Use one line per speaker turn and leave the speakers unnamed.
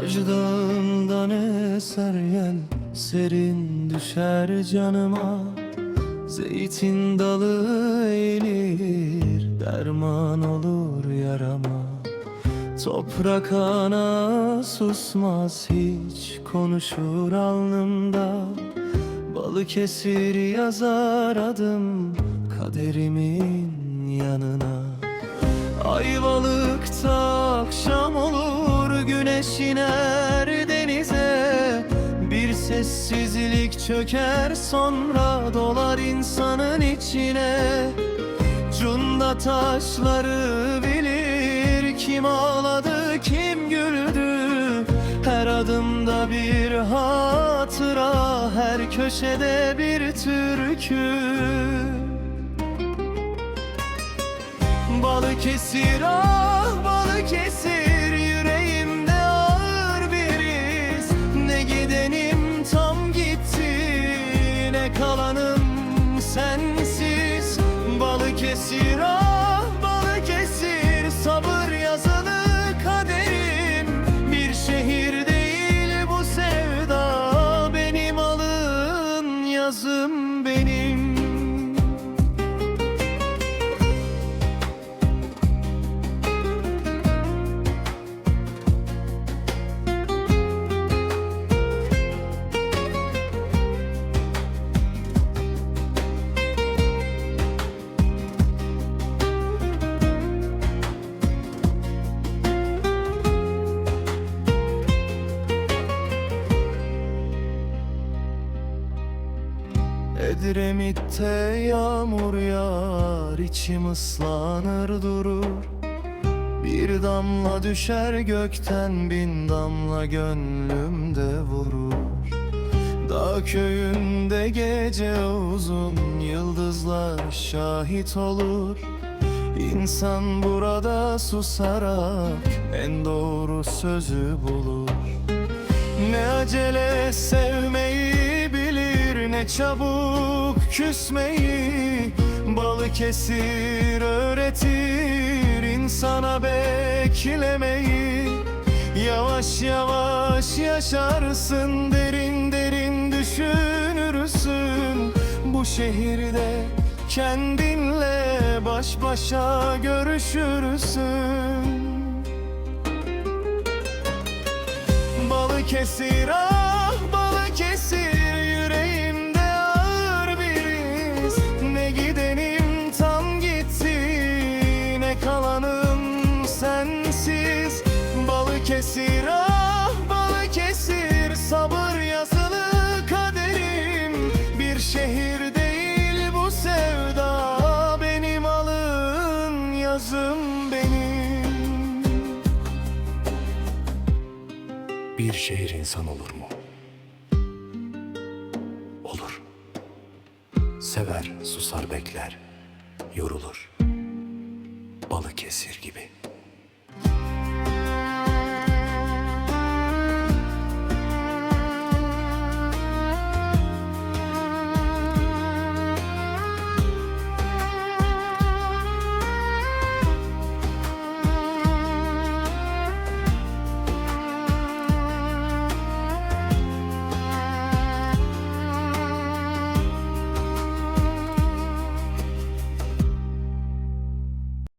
Ajdağından eser yel Serin düşer canıma. Zeytin dalı eğilir Derman olur yarama. Toprak ana susmaz hiç Konuşur alnımda. Balıkesir yazar adım Kaderimin yanına. Olur Güneş iner denize Bir sessizlik çöker sonra Dolar insanın içine. Cunda taşları bilir Kim ağladı kim güldü. Her adımda bir hatıra Her köşede bir türkü. Balıkesir ah Balıkesir alın yazım benim Edremit'te yağmur yağar içim ıslanır durur. Bir damla düşer gökten bin damla gönlümde vurur. Dağ köyünde gece uzun yıldızlar şahit olur. İnsan burada susarak en doğru sözü bulur. Ne acele çabuk küsmeyi Balıkesir öğretir insana beklemeyi Yavaş yavaş yaşarsın derin derin düşünürsün Bu şehirde kendinle baş başa görüşürsün. Balıkesir ah Balıkesir ah Balıkesir sabır yazılı kaderim Bir şehir değil bu sevda benim alın yazım benim
Bir şehir insan olur mu? Olur. Sever, susar bekler, yorulur. Balıkesir gibi.